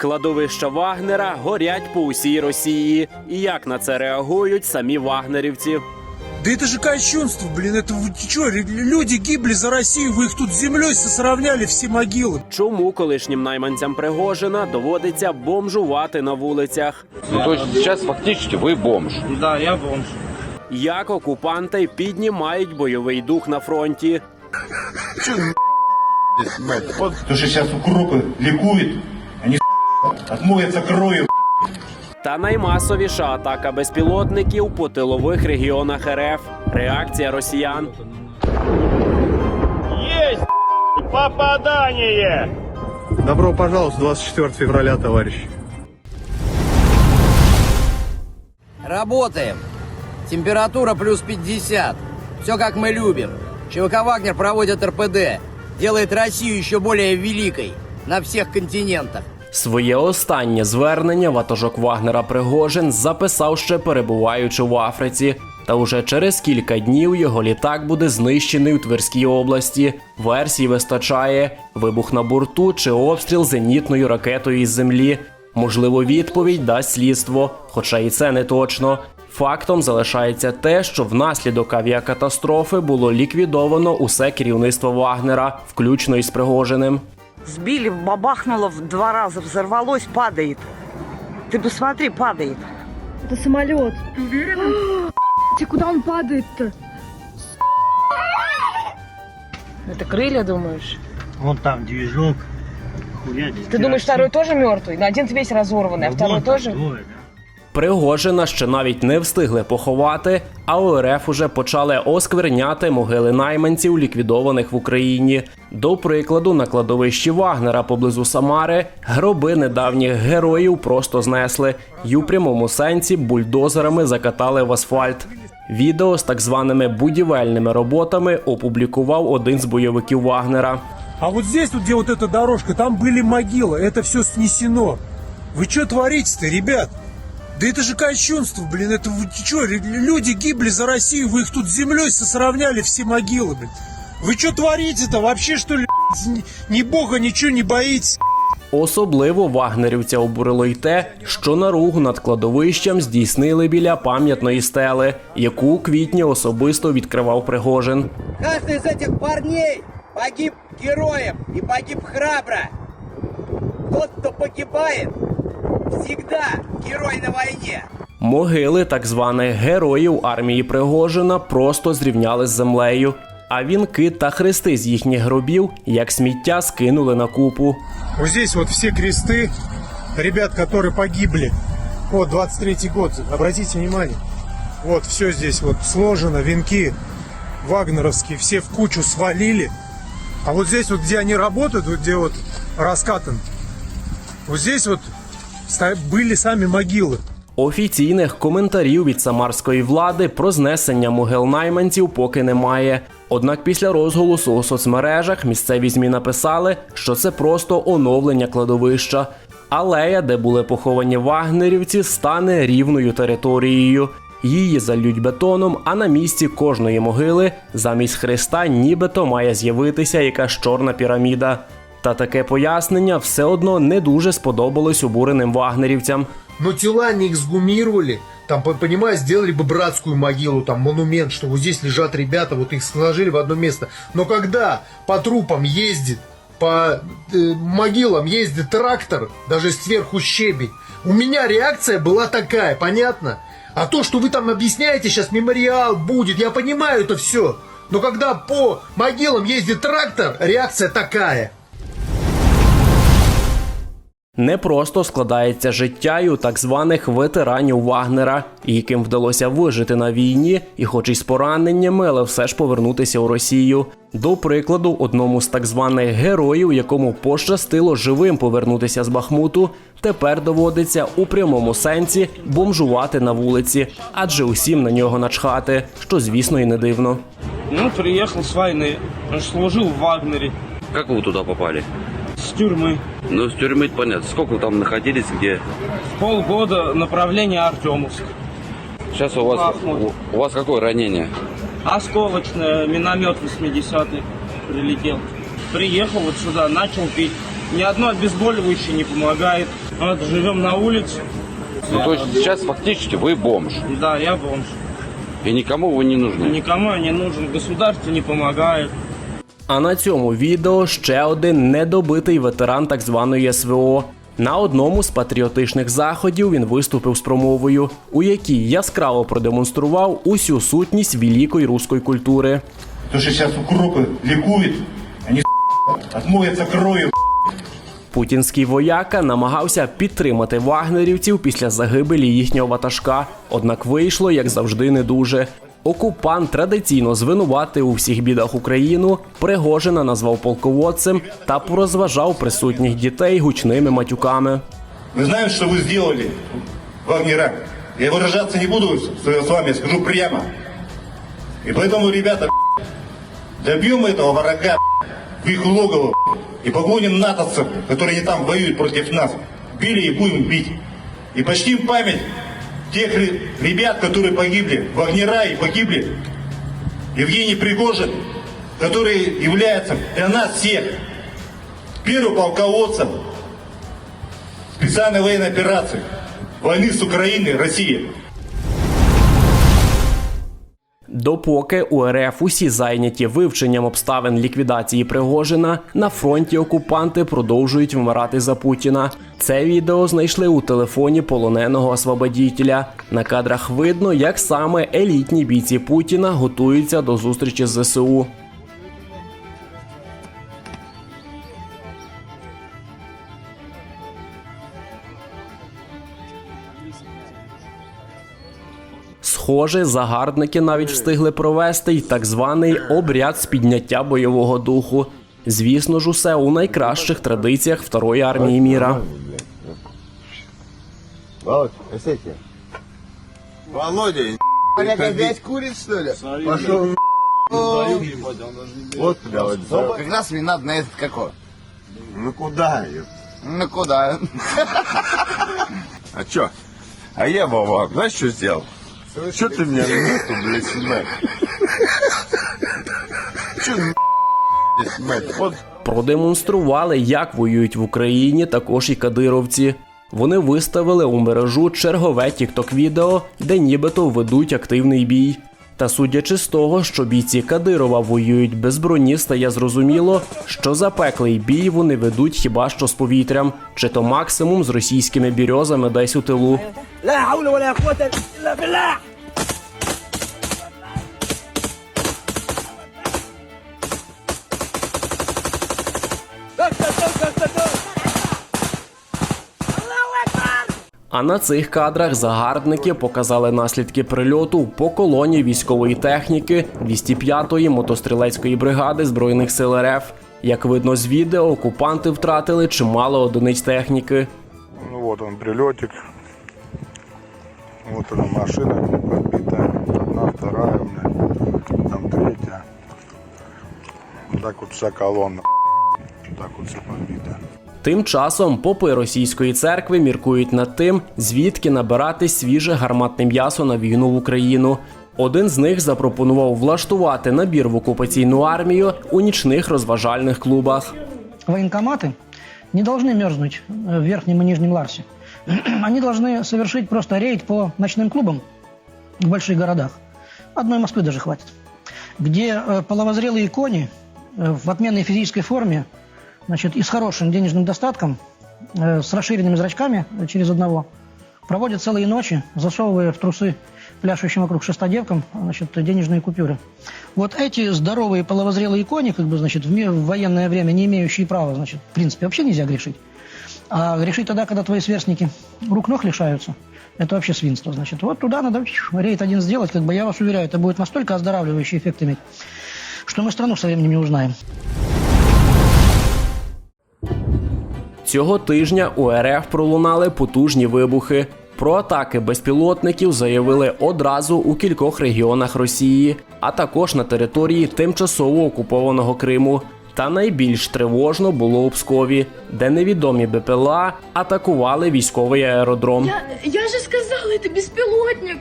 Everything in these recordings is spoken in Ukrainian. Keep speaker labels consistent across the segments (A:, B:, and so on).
A: Кладовища Вагнера горять по усій Росії. І як на це реагують самі вагнерівці?
B: Да это же кощунство, блин, это вы что, люди гибли за Россию, вы их тут с землей сравняли все могилы.
A: Чому колишнім найманцям Пригожина доводиться бомжувати на вулицях?
C: Ну, то есть сейчас фактически вы бомж.
D: Да, я бомж.
A: Як окупанти піднімають бойовий дух на фронті?
E: То, что сейчас укропы ликуют, они отмоются кровью.
A: Та наймасовіша атака безпілотників по тилових регіонах РФ. Реакція росіян.
F: Есть попадание!
G: Добро пожаловать, 24 февраля, товарищи.
H: Работаем. Температура плюс 50. Все как мы любим. ЧВК «Вагнер» проводит РПД. Делает Россию еще более великой на всех континентах.
A: Своє останнє звернення ватажок Вагнера Пригожин записав ще перебуваючи в Африці. Та уже через кілька днів його літак буде знищений у Тверській області. Версій вистачає: вибух на борту чи обстріл зенітною ракетою із землі. Можливо, відповідь дасть слідство, хоча і це не точно. Фактом залишається те, що внаслідок авіакатастрофи було ліквідовано усе керівництво Вагнера, включно із Пригожиним.
I: Сбили, бабахнуло в два раза, взорвалось, падает. Ты посмотри, падает.
J: Это самолет. Ты куда он падает-то?
K: Это крылья, думаешь?
D: Вон там движок. Хуя здесь
K: Ты думаешь, второй тоже мертвый? На один весь разорванный, а второй тоже?
A: Пригожина ще навіть не встигли поховати, а у РФ уже почали оскверняти могили найманців, ліквідованих в Україні. До прикладу, на кладовищі Вагнера поблизу Самари гроби недавніх героїв просто знесли і у прямому сенсі бульдозерами закатали в асфальт. Відео з так званими будівельними роботами опублікував один з бойовиків Вагнера.
B: А вот здесь, вот где вот эта дорожка, там были могилы, это все снесено. Вы что творите-то, ребят? Да это же кощунство, блин, это вы что, люди гибли за Россию, вы их тут с землей сравняли все могилы, блин. Вы что творите-то, вообще что ли, ни, ни бога ничего не боитесь?
A: Особливо вагнерівця обурило й те, що наругу над кладовищем здійснили біля пам'ятної стели, яку у квітні особисто відкривав Пригожин.
H: Каждый из этих парней погиб героем и погиб храбро. Тот, кто погибает, всегда герой на войне.
A: Могили так званих героїв армії Пригожина просто зрівняли з землею. А вінки та хрести з їхніх гробів, як сміття, скинули на купу.
B: Вот здесь вот все кресты ребят, которые погибли. Вот, 23-й год, обратите внимание. Вот, все здесь вот сложено, венки вагнеровские, все в кучу свалили. А вот здесь вот, где они работают, вот где вот раскатан, вот здесь вот ста- были сами могилы.
A: Офіційних коментарів від самарської влади про знесення могил найманців поки немає. Однак після розголосу у соцмережах місцеві змі написали, що це просто оновлення кладовища. Алея, де були поховані вагнерівці, стане рівною територією. Її залють бетоном, а на місці кожної могили замість хреста нібито має з'явитися якась чорна піраміда. Та таке пояснення все одно не дуже сподобалось обуреним вагнерівцям.
G: Но тела не эксгумировали, там, по- понимаешь, сделали бы братскую могилу, там, монумент, что вот здесь лежат ребята, вот их сложили в одно место. Но когда по трупам ездит, по э, могилам ездит трактор, даже сверху щебень, у меня реакция была такая, понятно? А то, что вы там объясняете, сейчас мемориал будет, я понимаю это все. Но когда по могилам ездит трактор, реакция такая.
A: Не просто складається життя й у так званих ветеранів Вагнера, яким вдалося вижити на війні, і, хоч і з пораненнями, але все ж повернутися у Росію. До прикладу, одному з так званих героїв, якому пощастило живим повернутися з Бахмуту, тепер доводиться у прямому сенсі бомжувати на вулиці, адже усім на нього начхати, що звісно і не дивно.
D: Ну, приехал с войны. Служил в Вагнере.
C: Как вы туда попали?
D: С тюрьмы.
C: Ну, с тюрьмы понятно. Сколько вы там находились, где?
D: Полгода направление Артемовск.
C: Сейчас у вас,
D: Бахмут.
C: у, вас какое ранение?
D: Осколочное, миномет 80-й прилетел. Приехал вот сюда, начал пить. Ни одно обезболивающее не помогает. Вот, живем на улице.
C: Ну, то есть сейчас фактически вы бомж.
D: Да, я бомж.
C: И никому вы не нужны.
D: Никому я не нужен. Государство не помогает.
A: А на цьому відео ще один недобитий ветеран так званої СВО. На одному з патріотичних заходів він виступив з промовою, у якій яскраво продемонстрував усю сутність великої руської культури.
E: То, что сейчас укропы ликуют, они отмоются кровью.
A: Путінський вояка намагався підтримати вагнерівців після загибелі їхнього ватажка, однак вийшло, як завжди, не дуже. Окупант традиційно звинуватив у всіх бідах Україну, Пригожина назвав полководцем та порозважав присутніх дітей гучними матюками.
E: Мы знаем, что вы сделали, Вагнера. Я выражаться не буду с вами, скажу прямо. И поэтому, ребята, добьем этого врага в их логово и погоним натовцев, которые не там воюют против нас. Били и будем бить. И почтим память тех ре- ребят, которые погибли, Вагнера и погибли Евгений Пригожин, который является для нас всех первым полководцем специальной военной операции войны с Украиной, Россией.
A: Допоки у РФ усі зайняті вивченням обставин ліквідації Пригожина, на фронті окупанти продовжують вмирати за Путіна. Це відео знайшли у телефоні полоненого освободітеля. На кадрах видно, як саме елітні бійці Путіна готуються до зустрічі з ЗСУ. Схоже, загарбники навіть встигли провести й так званий обряд з підняття бойового духу. Звісно ж, усе у найкращих традиціях Второї армії міра.
G: Володя, опять курит, что ли? Пошел Вот куда вот.
H: Как раз мне на этот какой.
G: Ну куда?
H: Ну куда?
G: А чё? А я, Вова, знаешь, что сделал? Что ты меня нету, блядь, снимаешь? Чё ты, блядь, снимаешь? Вот
A: Продемонстрували, як воюють в Україні також і кадировці. Вони виставили у мережу чергове тікток-відео, де нібито ведуть активний бій. Та судячи з того, що бійці Кадирова воюють без броні, стає зрозуміло, що запеклий бій вони ведуть хіба що з повітрям, чи то максимум з російськими бірьозами десь у тилу.
H: لا حول ولا قوة إلا بالله
A: А на цих кадрах загарбники показали наслідки прильоту по колоні військової техніки 205-ї мотострілецької бригади збройних сил РФ. Як видно з відео, окупанти втратили чимало одиниць техніки.
B: Ну вот он прилетик. Вот она машина подбитая. Одна, вторая, блядь. Там третья. Вот так вот вся колонна. Вот так вот все подбито.
A: Тим часом попи російської церкви міркують над тим, звідки набирати свіже гарматне м'ясо на війну в Україну. Один з них запропонував влаштувати набір в окупаційну армію у нічних розважальних клубах.
K: Военкоматы не должны мерзнуть э, в верхнем и нижнем Ларсе. Они должны совершить просто рейд по ночным клубам в больших городах. Одной Москвы даже хватит. Где э, половозрелые кони э, в отменной физической форме, значит, и с хорошим денежным достатком, э, с расширенными зрачками через одного, проводят целые ночи, засовывая в трусы пляшущим вокруг шеста девкам, значит, денежные купюры. Вот эти здоровые половозрелые кони, как бы, значит, в военное время не имеющие права, значит, в принципе, вообще нельзя грешить. А грешить тогда, когда твои сверстники рук-ног лишаются, это вообще свинство, значит. Вот туда надо рейд один сделать, как бы, я вас уверяю, это будет настолько оздоравливающий эффект иметь, что мы страну со временем не узнаем.
A: Цього тижня у РФ пролунали потужні вибухи. Про атаки безпілотників заявили одразу у кількох регіонах Росії, а також на території тимчасово окупованого Криму. Та найбільш тривожно було у Пскові, де невідомі БПЛА атакували військовий аеродром.
J: Я, я же сказала, это беспилотник.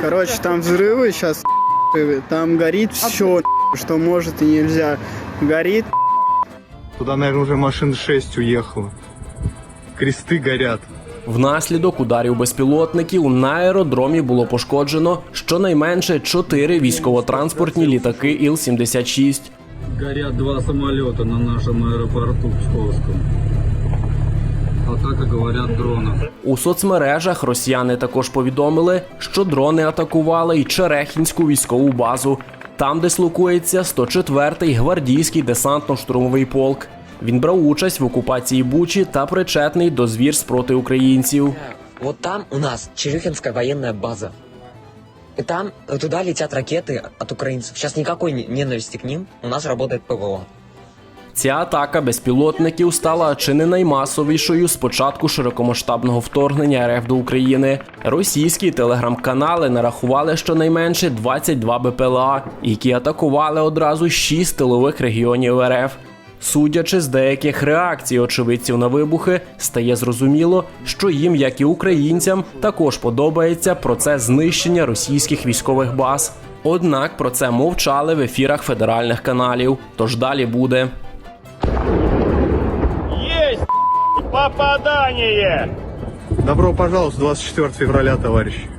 L: Короче, там взрывы сейчас, там горит все,
J: что может и нельзя. Горит,
M: Туда, наверное, уже машин 6 уехало. Кресты горят.
A: Внаслідок ударів безпілотників на аеродромі було пошкоджено щонайменше чотири військово-транспортні літаки Іл-76.
J: Горят два самолета на нашем аэропорту Псковском. Атака, говорят, дронов.
A: У соцмережах росіяни також повідомили, що дрони атакували й Черехінську військову базу, там дислокується 104-й гвардійський десантно-штурмовий полк. Він брав участь в окупації Бучі та причетний до звірств проти українців.
N: Вот там у нас Черюхинская военная база. И там туда летят ракеты от украинцев. Сейчас никакой не- ненависти к ним. У нас работает ПВО.
A: Ця атака безпілотників стала чи не наймасовішою з початку широкомасштабного вторгнення РФ до України. Російські телеграм-канали нарахували щонайменше 22 БПЛА, які атакували одразу 6 тилових регіонів РФ. Судячи з деяких реакцій очевидців на вибухи, стає зрозуміло, що їм, як і українцям, також подобається процес знищення російських військових баз. Однак про це мовчали в ефірах федеральних каналів. Тож далі буде.
F: Есть попадание!
M: Добро пожаловать, 24 февраля, товарищи.